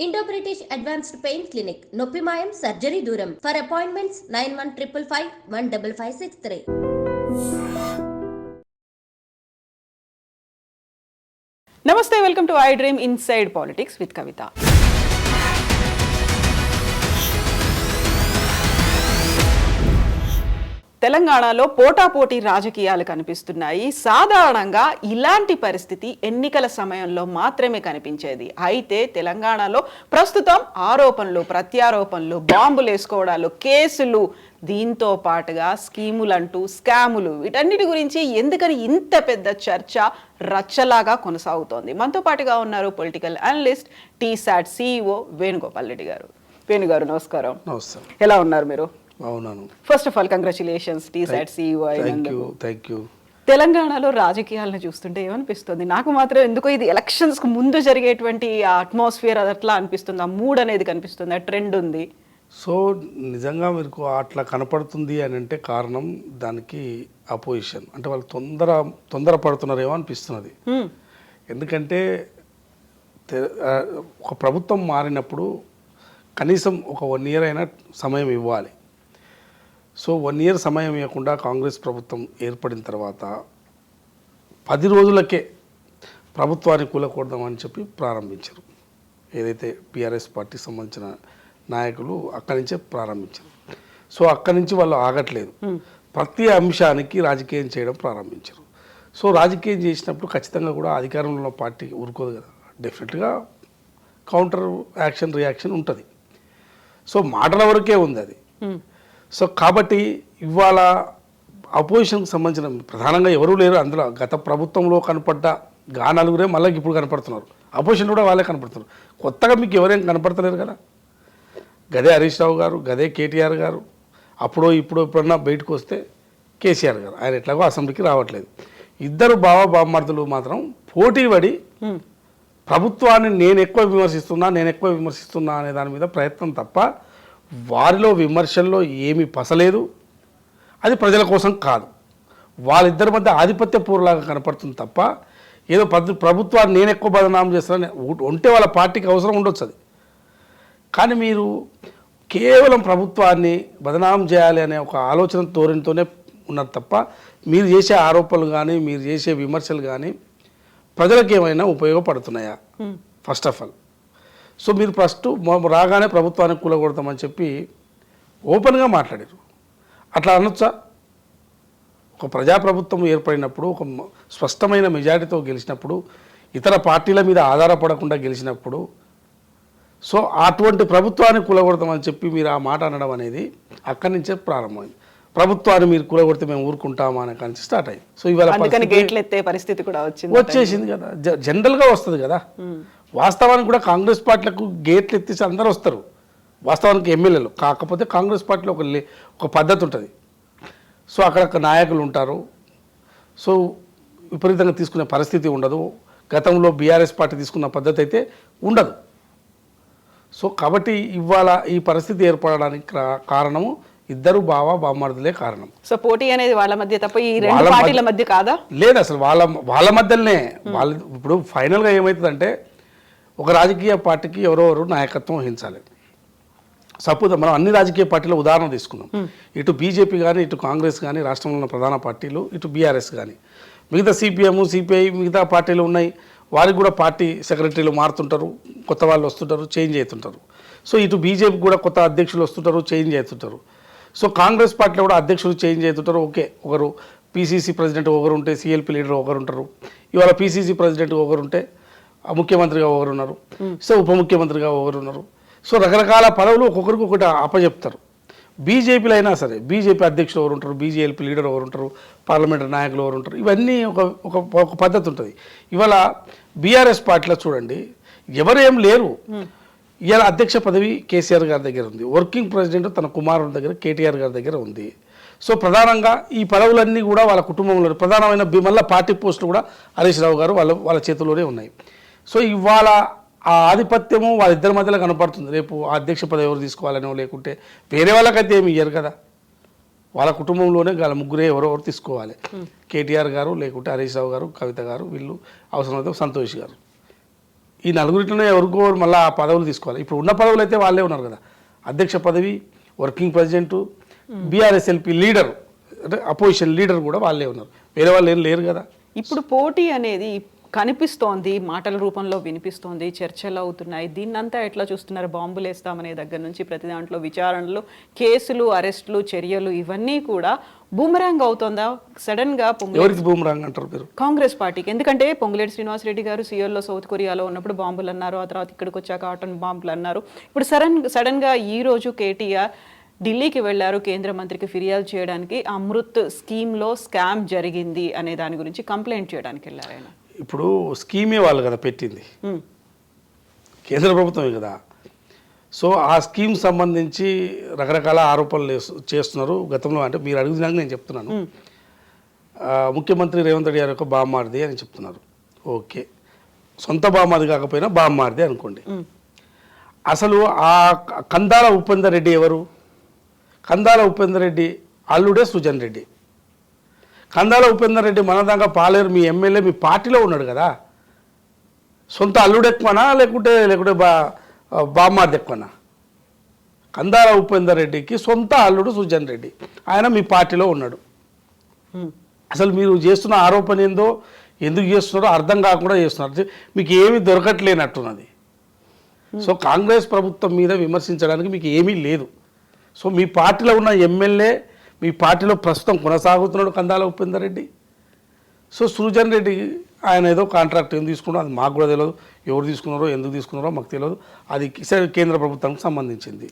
Indo British advanced pain clinic నొప్పి మాయం surgery దూరం. For appointments nine one triple five one double five six three నమస్తే welcome to I dream inside politics with Kavitha తెలంగాణలో పోటాపోటీ రాజకీయాలు కనిపిస్తున్నాయి. సాధారణంగా ఇలాంటి పరిస్థితి ఎన్నికల సమయంలో మాత్రమే కనిపించేది. అయితే తెలంగాణలో ప్రస్తుతం ఆరోపణలు ప్రత్యారోపణలు బాంబులు వేసుకోవడాలు కేసులు దీంతో పాటుగా స్కీములంటూ స్కాములు వీటన్నిటి గురించి ఎందుకని ఇంత పెద్ద చర్చ రచ్చలాగా కొనసాగుతోంది. మనతో పాటుగా ఉన్నారు political analyst T SAT CEO Venugopal Reddy గారు. వేణుగారు నమస్కారం. ఎలా ఉన్నారు మీరు? బాగున్నాను first of all congratulations T SAT CEO thank you తెలంగాణలో రాజకీయాలను చూస్తుంటే ఏమనిపిస్తుంది? నాకు మాత్రం ఎందుకో ఇది ఎలక్షన్స్కు ముందు జరిగేటువంటి అట్మాస్ఫియర్ అది అట్లా అనిపిస్తుంది. ఆ మూడ్ అనేది కనిపిస్తుంది ఆ ట్రెండ్ ఉంది. సో నిజంగా మీకు అట్లా కనపడుతుంది అని అంటే కారణం దానికి అపోజిషన్ అంటే వాళ్ళు తొందర తొందర పడుతున్నారేమో అనిపిస్తున్నది. హ్మ్. ఎందుకంటే ఒక ప్రభుత్వం మారినప్పుడు కనీసం ఒక వన్ ఇయర్ అయినా సమయం ఇవ్వాలి. సో వన్ ఇయర్ సమయం ఇవ్వకుండా కాంగ్రెస్ ప్రభుత్వం ఏర్పడిన తర్వాత పది రోజులకే ప్రభుత్వాన్ని కూలకూడదామని చెప్పి ప్రారంభించారు. ఏదైతే టీఆర్ఎస్ పార్టీకి సంబంధించిన నాయకులు అక్కడి నుంచే ప్రారంభించారు. సో అక్కడి నుంచి వాళ్ళు ఆగట్లేదు. ప్రతి అంశానికి రాజకీయం చేయడం ప్రారంభించారు. సో రాజకీయం చేసినప్పుడు ఖచ్చితంగా కూడా అధికారంలో ఉన్న పార్టీ ఊరుకోదు కదా. డెఫినెట్గా కౌంటర్ యాక్షన్ రియాక్షన్ ఉంటుంది. సో మాటల వరకే ఉంది అది. సో కాబట్టి ఇవాళ అపోజిషన్కి సంబంధించిన ప్రధానంగా ఎవరూ లేరు. అందులో గత ప్రభుత్వంలో కనపడ్డ గా నలుగురే మళ్ళీ ఇప్పుడు కనపడుతున్నారు. అపోజిషన్ కూడా వాళ్ళే కనపడుతున్నారు. కొత్తగా మీకు ఎవరేం కనపడతలేరు కదా? గదే హరీష్ రావు గారు గదే కేటీఆర్ గారు అప్పుడో ఇప్పుడు ఎప్పుడన్నా బయటకు వస్తే కేసీఆర్ గారు. ఆయన ఎట్లాగో అసెంబ్లీకి రావట్లేదు. ఇద్దరు బావ బామ్మర్దులు మాత్రం పోటీ పడి. ప్రభుత్వాన్ని నేను ఎక్కువ విమర్శిస్తున్నా నేను ఎక్కువ విమర్శిస్తున్నా అనే దాని మీద ప్రయత్నం తప్ప వారిలో విమర్శల్లో ఏమీ పసలేదు. అది ప్రజల కోసం కాదు. వాళ్ళిద్దరి మధ్య ఆధిపత్య పూర్వలాగా కనపడుతుంది తప్ప ఏదో ప్రభుత్వాన్ని నేను ఎక్కువ బదనాం చేస్తానని ఉంటే వాళ్ళ పార్టీకి అవసరం ఉండొచ్చు అది. కానీ మీరు కేవలం ప్రభుత్వాన్ని బదనాం చేయాలి అనే ఒక ఆలోచన ధోరణితోనే ఉన్నారు తప్ప మీరు చేసే ఆరోపణలు కానీ మీరు చేసే విమర్శలు కానీ ప్రజలకు ఏమైనా ఉపయోగపడుతున్నాయా? ఫస్ట్ ఆఫ్ ఆల్ సో మీరు ఫస్ట్ రాగానే ప్రభుత్వానికి కూలగొడతామని చెప్పి ఓపెన్గా మాట్లాడారు. అట్లా అనొచ్చా? ఒక ప్రజాప్రభుత్వం ఏర్పడినప్పుడు ఒక స్పష్టమైన మెజారిటీతో గెలిచినప్పుడు ఇతర పార్టీల మీద ఆధారపడకుండా గెలిచినప్పుడు సో అటువంటి ప్రభుత్వాన్ని కూలగొడతామని చెప్పి మీరు ఆ మాట అనడం అనేది అక్కడి నుంచే ప్రారంభమైంది. ప్రభుత్వాన్ని మీరు కూలగొడితే మేము ఊరుకుంటామా అనే కానీ స్టార్ట్ అయింది. సో ఇవాళ పరిస్థితి కూడా వచ్చింది వచ్చేసింది కదా. జనరల్గా వస్తుంది కదా. వాస్తవానికి కూడా కాంగ్రెస్ పార్టీలకు గేట్లు ఎత్తేసి అందరూ వస్తారు. వాస్తవానికి ఎమ్మెల్యేలు. కాకపోతే కాంగ్రెస్ పార్టీలో ఒక ఒక పద్ధతి ఉంటుంది. సో అక్కడ నాయకులు ఉంటారు. సో విపరీతంగా తీసుకునే పరిస్థితి ఉండదు. గతంలో బీఆర్ఎస్ పార్టీ తీసుకున్న పద్ధతి అయితే ఉండదు. సో కాబట్టి ఇవాళ ఈ పరిస్థితి ఏర్పడడానికి కారణము ఇద్దరు బావ బామ్మర్దులే కారణం. సో పోటీ అనేది వాళ్ళ మధ్య తప్ప ఈ రెండు పార్టీల మధ్య కాదా? లేదు అసలు వాళ్ళ వాళ్ళ మధ్యలోనే. వాళ్ళ ఇప్పుడు ఫైనల్గా ఏమవుతుందంటే ఒక రాజకీయ పార్టీకి ఎవరెవరు నాయకత్వం వహించాలి. సపోజ్ మనం అన్ని రాజకీయ పార్టీల ఉదాహరణ తీసుకుందాం. ఇటు బీజేపీ కానీ ఇటు కాంగ్రెస్ కానీ రాష్ట్రంలో ఉన్న ప్రధాన పార్టీలు ఇటు బీఆర్ఎస్ కానీ మిగతా సిపిఎం సిపిఐ మిగతా పార్టీలు ఉన్నాయి. వారికి కూడా పార్టీ సెక్రటరీలు మారుతుంటారు కొత్త వాళ్ళు వస్తుంటారు చేంజ్ అవుతుంటారు సో ఇటు బీజేపీ కూడా కొత్త అధ్యక్షులు వస్తుంటారు చేంజ్ అవుతుంటారు సో కాంగ్రెస్ పార్టీలో కూడా అధ్యక్షులు చేంజ్ అవుతుంటారు ఓకే. ఒకరు పీసీసీ ప్రెసిడెంట్ ఒకరు ఉంటే సిఎల్పి లీడర్ ఒకరు ఉంటారు. ఇవాళ పీసీసీ ప్రెసిడెంట్ ఒకరు ఉంటే ముఖ్యమంత్రిగా ఒకరు ఉన్నారు సో ఉప ముఖ్యమంత్రిగా ఒకరు ఉన్నారు సో రకరకాల పదవులు ఒక్కొక్కరికి ఒకటి అప్పచెప్తారు బీజేపీలో అయినా సరే బీజేపీ అధ్యక్షులు ఎవరు ఉంటారు బీజేపీ లీడర్ ఎవరు ఉంటారు పార్లమెంటరీ నాయకులు ఎవరు ఉంటారు ఇవన్నీ ఒక ఒక ఒక పద్ధతి ఉంటుంది. ఇవాళ బీఆర్ఎస్ పార్టీలో చూడండి ఎవరేం లేరు. ఇవాళ అధ్యక్ష పదవి కేసీఆర్ గారి దగ్గర ఉంది. వర్కింగ్ ప్రెసిడెంట్ తన కుమారుడి దగ్గర కేటీఆర్ గారి దగ్గర ఉంది. సో ప్రధానంగా ఈ పదవులన్నీ కూడా వాళ్ళ కుటుంబంలో ప్రధానమైన మళ్ళా పార్టీ పోస్టులు కూడా హరీష్ రావు గారు వాళ్ళ వాళ్ళ చేతిలోనే ఉన్నాయి. సో ఇవాళ ఆ ఆధిపత్యము వాళ్ళిద్దరి మధ్యలో కనపడుతుంది. రేపు ఆ అధ్యక్ష పదవి ఎవరు తీసుకోవాలనో లేకుంటే వేరే వాళ్ళకైతే ఏమి ఇయ్యరు కదా. వాళ్ళ కుటుంబంలోనే వాళ్ళ ముగ్గురే ఎవరెవరు తీసుకోవాలి. కేటీఆర్ గారు లేకుంటే హరీష్ రావు గారు కవిత గారు వీళ్ళు అవసరమైతే సంతోష్ గారు. ఈ నలుగురిలోనే ఎవరికో మళ్ళీ ఆ పదవులు తీసుకోవాలి. ఇప్పుడు ఉన్న పదవులు అయితే వాళ్ళే ఉన్నారు కదా. అధ్యక్ష పదవి వర్కింగ్ ప్రెసిడెంట్ బీఆర్ఎస్ఎల్పి లీడర్ అంటే అపోజిషన్ లీడర్ కూడా వాళ్ళే ఉన్నారు. వేరే వాళ్ళు ఏం లేరు కదా. ఇప్పుడు పోటీ అనేది కనిపిస్తోంది మాటల రూపంలో వినిపిస్తోంది చర్చలు అవుతున్నాయి. దీన్నంతా ఎట్లా చూస్తున్నారు? బాంబులు వేస్తామనే దగ్గర నుంచి ప్రతి దాంట్లో విచారణలు కేసులు అరెస్టులు చర్యలు ఇవన్నీ కూడా బూమరాంగ్ అవుతోందా? సడన్గా ఎవరికి బూమరాంగ్ అంటారు మీరు? కాంగ్రెస్ పార్టీకి. ఎందుకంటే పొంగులేటి శ్రీనివాసరెడ్డి గారు సీఎల్లో సౌత్ కొరియాలో ఉన్నప్పుడు బాంబులు అన్నారు ఆ తర్వాత ఇక్కడికి వచ్చాక ఆటన్ బాంబులు అన్నారు. ఇప్పుడు సడన్ సడన్గా ఈ రోజు కేటీఆర్ ఢిల్లీకి వెళ్ళారు కేంద్ర మంత్రికి ఫిర్యాదు చేయడానికి. అమృత్ స్కీమ్లో స్కామ్ జరిగింది అనే దాని గురించి కంప్లైంట్ చేయడానికి వెళ్ళారు ఆయన. ఇప్పుడు స్కీమే వాళ్ళు కదా పెట్టింది. కేంద్ర ప్రభుత్వమే కదా. సో ఆ స్కీమ్ సంబంధించి రకరకాల ఆరోపణలు చేస్తు- చేస్తున్నారు. గతంలో అంటే మీరు అడుగుతున్నాక నేను చెప్తున్నాను. ముఖ్యమంత్రి రేవంత్ రెడ్డి గారి యొక్క బామ్మారిది అని చెప్తున్నారు. ఓకే. సొంత బామ్మారిది కాకపోయినా బామ్మారిది అనుకోండి. అసలు ఆ కందాల ఉపేందర్ రెడ్డి ఎవరు? కందాల ఉపేందర్ రెడ్డి అల్లుడే సుజన్ రెడ్డి. కందాల ఉపేందర్ రెడ్డి మనదాకా పాలేరు మీ ఎమ్మెల్యే మీ పార్టీలో ఉన్నాడు కదా. సొంత అల్లుడు ఎక్కువనా లేకుంటే లేకుంటే బా బామ్మార్ది ఎక్కువనా? కందాల ఉపేందర్ రెడ్డికి సొంత అల్లుడు సుజన్ రెడ్డి. ఆయన మీ పార్టీలో ఉన్నాడు. అసలు మీరు చేస్తున్న ఆరోపణ ఏందో ఎందుకు చేస్తున్నారో అర్థం కాకుండా చేస్తున్నారు. మీకు ఏమీ దొరకట్లేనట్టున్నది. సో కాంగ్రెస్ ప్రభుత్వం మీద విమర్శించడానికి మీకు ఏమీ లేదు. సో మీ పార్టీలో ఉన్న ఎమ్మెల్యే మీ పార్టీలో ప్రస్తుతం కొనసాగుతున్నాడు కందాల ఉపేందర్ రెడ్డి. సో సృజన్ రెడ్డి ఆయన ఏదో కాంట్రాక్ట్ ఏం తీసుకున్నారో అది మాకు కూడా తెలియదు ఎవరు తీసుకున్నారో ఎందుకు తీసుకున్నారో మాకు తెలియదు అది కేంద్ర ప్రభుత్వానికి సంబంధించింది.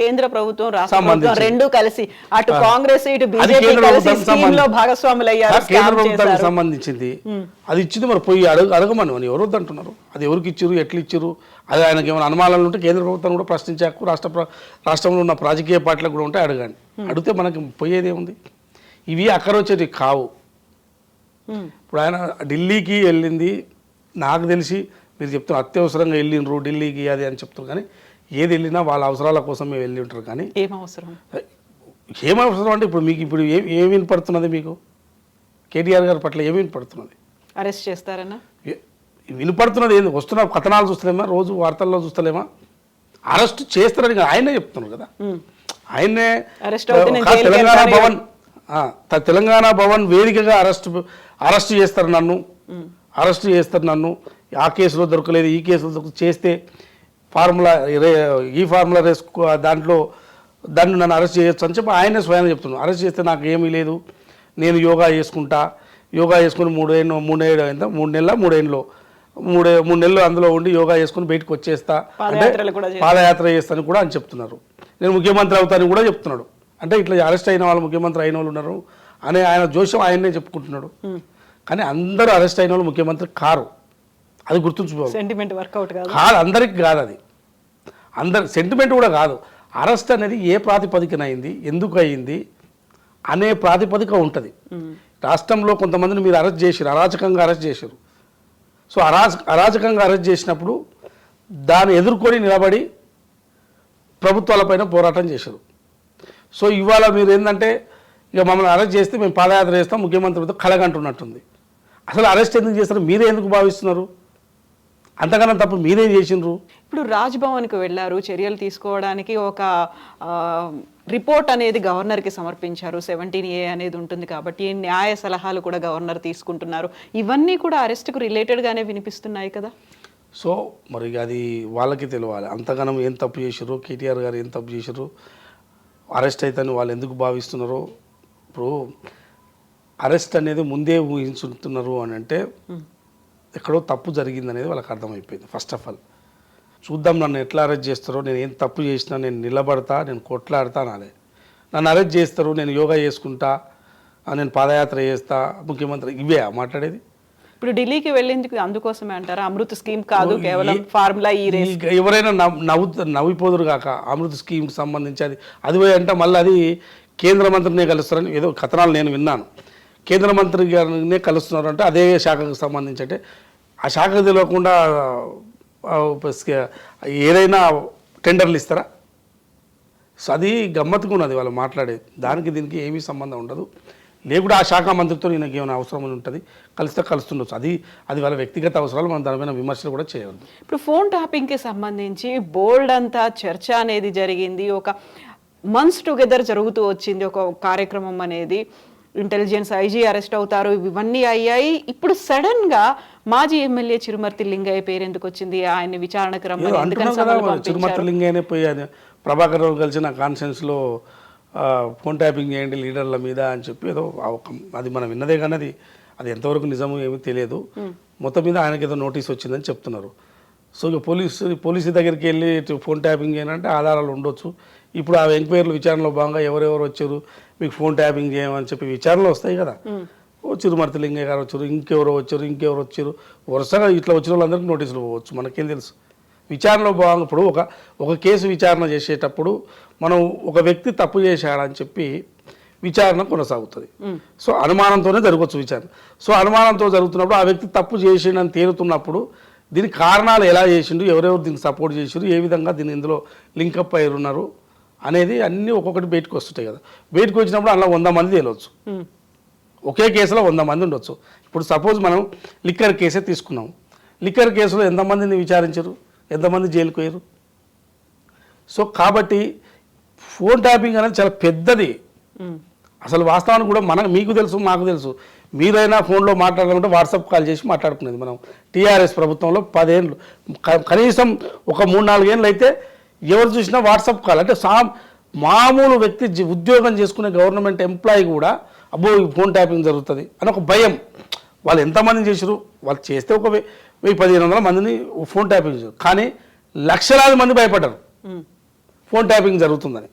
కేంద్ర ప్రభుత్వం రాష్ట్ర. ప్రభుత్వం రెండు కలిసి అటు కాంగ్రెస్ ఇటు బీజేపీ కేంద్ర కలిసి ప్రభుత్వానికి కేంద్ర సంబంధించింది. అది ఇచ్చింది మరి పోయి అడుగు అడగమని ఎవరు వద్దంటున్నారు అది ఎవరికి ఇచ్చారు ఎట్లా ఇచ్చారు అది ఆయనకి ఏమైనా అనుమానాలు ఉంటే కేంద్ర ప్రభుత్వం కూడా ప్రశ్నించే హక్కు రాష్ట్ర రాష్ట్రంలో ఉన్న రాజకీయ పార్టీలకు కూడా ఉంటే అడగండి. అడిగితే మనకి పోయేది ఏముంది? ఇవి అక్కడ వచ్చేవి కావు ఇప్పుడు ఆయన ఢిల్లీకి వెళ్ళింది. నాకు తెలిసి మీరు చెప్తున్నారు అత్యవసరంగా వెళ్ళిండ్రు ఢిల్లీకి అది అని చెప్తున్నారు. కానీ ఏది వెళ్ళినా వాళ్ళ అవసరాల కోసమే వెళ్ళి ఉంటారు. కానీ ఏం అవసరం? ఏం అవసరం అంటే ఇప్పుడు మీకు ఇప్పుడు ఏం ఏం వినపడుతున్నది మీకు? కేటీఆర్ గారి పట్ల ఏం వినపడుతున్నది? అరెస్ట్ చేస్తారన్నా? వినపడుతున్నది ఏంది? వస్తున్న కథనాలు చూస్తలేమా? రోజు వార్తల్లో చూస్తలేమా? అరెస్ట్ చేస్తారని ఆయనే చెప్తున్నారు కదా. జైలుకి తెలంగాణ. భవన్ తెలంగాణ భవన్ వేదికగా అరెస్ట్ అరెస్ట్ చేస్తారు నన్ను. అరెస్ట్ చేస్తారు నన్ను. ఆ కేసులో దొరకలేదు ఈ కేసులో దొరక చేస్తే ఫార్ములా ఈ ఫార్ములా రేసుకో దాంట్లో దాన్ని నన్ను అరెస్ట్ చేయొచ్చు అని చెప్పి ఆయనే స్వయం చెప్తున్నాను అరెస్ట్ చేస్తే నాకు ఏమీ లేదు. నేను యోగా చేసుకుంటా. యోగా చేసుకుని మూడేళ్ళు మూడేళ్ళు ఎంత మూడు నెలల? మూడేళ్ళు మూడే మూడు నెలలు అందులో ఉండి యోగా చేసుకుని బయటకు వచ్చేస్తా. అంటే. పాదయాత్ర చేస్తాను కూడా అని చెప్తున్నారు. నేను ముఖ్యమంత్రి అవుతానని కూడా చెప్తున్నాడు. అంటే ఇట్లా అరెస్ట్ అయిన వాళ్ళు ముఖ్యమంత్రి అయిన వాళ్ళు ఉన్నారు అనే ఆయన జోషం ఆయన్నే చెప్పుకుంటున్నాడు. కానీ అందరూ అరెస్ట్ అయిన వాళ్ళు ముఖ్యమంత్రి కారు. అది గుర్తుంచుకోవాలి సెంటిమెంట్ వర్కౌట్ కాదు. కాదు అందరికి కాదు అది. అందరి సెంటిమెంట్ కూడా కాదు. అరెస్ట్ అనేది ఏ ప్రాతిపదికన అయింది ఎందుకు అయింది అనే ప్రాతిపదిక ఉంటుంది. రాష్ట్రంలో కొంతమందిని మీరు అరెస్ట్ చేసారు అరాచకంగా అరెస్ట్ చేశారు సో అరాచ అరాచకంగా అరెస్ట్ చేసినప్పుడు దాన్ని ఎదుర్కొని నిలబడి ప్రభుత్వాలపైన పోరాటం చేశారు సో ఇవాళ మీరు ఏంటంటే ఇక మమ్మల్ని అరెస్ట్ చేస్తే మేము పాదయాత్ర చేస్తాం ముఖ్యమంత్రితో కలగంటున్నట్టుంది. అసలు అరెస్ట్ ఎందుకు చేస్తారు మీరే ఎందుకు భావిస్తున్నారు? అంతకన్నా తప్పు మీరేం చేసిండ్రు? ఇప్పుడు రాజ్భవన్కి వెళ్ళారు చర్యలు తీసుకోవడానికి ఒక రిపోర్ట్ అనేది గవర్నర్కి సమర్పించారు. సెవెంటీన్ ఏ అనేది ఉంటుంది కాబట్టి న్యాయ సలహాలు కూడా గవర్నర్ తీసుకుంటున్నారు. ఇవన్నీ కూడా అరెస్ట్కు రిలేటెడ్గానే వినిపిస్తున్నాయి కదా? సో మరి అది వాళ్ళకి తెలియాలి అంతగానం ఏం తప్పు చేశారు కేటీఆర్ గారు ఏం తప్పు చేశారు అరెస్ట్ అవుతాని వాళ్ళు ఎందుకు భావిస్తున్నారో? ఇప్పుడు అరెస్ట్ అనేది ముందే ఊహించుతున్నారు అని అంటే ఎక్కడో తప్పు జరిగింది అనేది వాళ్ళకి అర్థమైపోయింది ఫస్ట్ ఆఫ్ ఆల్ చూద్దాం నన్ను ఎట్లా అరెస్ట్ చేస్తారో నేను ఏం తప్పు చేసినా నేను నిలబడతా నేను కొట్లాడతా నాలే నన్ను అరెస్ట్ చేస్తారు నేను యోగా చేసుకుంటా నేను పాదయాత్ర చేస్తా ముఖ్యమంత్రి ఇవే మాట్లాడేది. ఇప్పుడు ఢిల్లీకి వెళ్ళేందుకు అందుకోసమే అంటారా? అమృత్ స్కీమ్ కాదు కేవలం ఫార్ములా ఈ రేస్. ఎవరైనా నవ్వు నవ్వు నవ్విపోదురు కాక అమృత స్కీమ్కి సంబంధించి అది అది పోయి అంటే మళ్ళీ అది కేంద్ర మంత్రినే కలుస్తారని ఏదో కథనాలు నేను విన్నాను. కేంద్ర మంత్రి గారినే కలుస్తున్నారు అంటే అదే శాఖకు సంబంధించి. అంటే ఆ శాఖకు తెలియకుండా ఏదైనా టెండర్లు ఇస్తారా? సో అది గమ్మత్తుగా ఉన్నది వాళ్ళు మాట్లాడేది దానికి దీనికి ఏమీ సంబంధం ఉండదు. లేకుండా ఆ శాఖ మంత్రితో ఈయనకి ఏమైనా అవసరం ఉంటుంది కలిస్తే కలుస్తుండొచ్చు. అది అది వాళ్ళ వ్యక్తిగత అవసరాలు మనం దానిపైన విమర్శలు కూడా చేయవద్దు. ఇప్పుడు ఫోన్ టాపింగ్కి సంబంధించి బోల్డ్ అంతా చర్చ అనేది జరిగింది. ఒక మంత్స్ టుగెదర్ జరుగుతూ వచ్చింది ఒక కార్యక్రమం అనేది. ఇంటెలిజెన్స్ ఐజీ అరెస్ట్ అవుతారు. ఇవన్నీ అయ్యాయి. ఇప్పుడు సడన్గా మాజీ ఎమ్మెల్యే చిరుమర్తి లింగయ్య పేరు ఎందుకు వచ్చింది? విచారణకు రమ్మని తిరుమల పంపించారు? లింగయ్యనే పోయి ప్రభాకర్ రావు కలిసిన కాన్ఫరెన్స్లో ఫోన్ ట్యాపింగ్ చేయండి లీడర్ల మీద అని చెప్పి ఏదో అది మనం విన్నదే కానీ అది అది ఎంతవరకు నిజము ఏమీ తెలియదు. మొత్తం మీద ఆయనకి ఏదో నోటీస్ వచ్చిందని చెప్తున్నారు. సో ఇక పోలీసు పోలీసు దగ్గరికి వెళ్ళి ఫోన్ ట్యాపింగ్ చేయాలంటే ఆధారాలు ఉండొచ్చు. ఇప్పుడు ఆ ఎంక్వైరీలు విచారణలో భాగంగా ఎవరెవరు వచ్చారు మీకు ఫోన్ ట్యాపింగ్ చేయమని చెప్పి విచారణలు వస్తాయి కదా. ఓ చిరుమర్తి లింగయ్య గారు వచ్చారు ఇంకెవరో వచ్చారు ఇంకెవరు వచ్చారు. వరుసగా ఇట్లా వచ్చిన వాళ్ళందరికీ నోటీసులు పోవచ్చు మనకేం తెలుసు. విచారణలో భాగంగా ఇప్పుడు ఒక ఒక కేసు విచారణ చేసేటప్పుడు మనం ఒక వ్యక్తి తప్పు చేశాడని చెప్పి విచారణ కొనసాగుతుంది. సో అనుమానంతోనే జరగవచ్చు విచారణ. సో అనుమానంతో జరుగుతున్నప్పుడు ఆ వ్యక్తి తప్పు చేసిండని తేలుతున్నప్పుడు దీని కారణాలు ఎలా చేసిండు ఎవరెవరు దీనికి సపోర్ట్ చేసిండు ఏ విధంగా దీన్ని ఇందులో లింకప్ అయి ఉన్నారు అనేది అన్నీ ఒక్కొక్కటి బయటకు వస్తుంటాయి కదా. బయటకు వచ్చినప్పుడు అలా వంద మంది తేలవచ్చు ఒకే కేసులో వంద మంది ఉండొచ్చు. ఇప్పుడు సపోజ్ మనం లిక్కర్ కేసే తీసుకున్నాం. లిక్కర్ కేసులో ఎంతమందిని విచారించారు? ఎంతమంది జైలుకు పోయారు సో కాబట్టి ఫోన్ ట్యాపింగ్ అనేది చాలా పెద్దది. అసలు వాస్తవానికి కూడా మన మీకు తెలుసు మాకు తెలుసు. మీరైనా ఫోన్లో మాట్లాడాలంటే వాట్సాప్ కాల్ చేసి మాట్లాడుకునేది మనం. టీఆర్ఎస్ ప్రభుత్వంలో పదేళ్ళు కనీసం ఒక మూడు నాలుగేళ్ళు అయితే ఎవరు చూసినా వాట్సాప్ కాల్. అంటే సా మామూలు వ్యక్తి ఉద్యోగం చేసుకునే గవర్నమెంట్ ఎంప్లాయీ కూడా అబ్బో ఫోన్ ట్యాపింగ్ జరుగుతుంది అని ఒక భయం. వాళ్ళు ఎంతమంది చేసారు వాళ్ళు చేస్తే ఒక వెయ్యి పదిహేను వందల మందిని ఫోన్ ట్యాపింగ్ చేశారు కానీ లక్షలాది మంది భయపడ్డారు. ఫోన్ ట్యాపింగ్ జరుగుతుందని.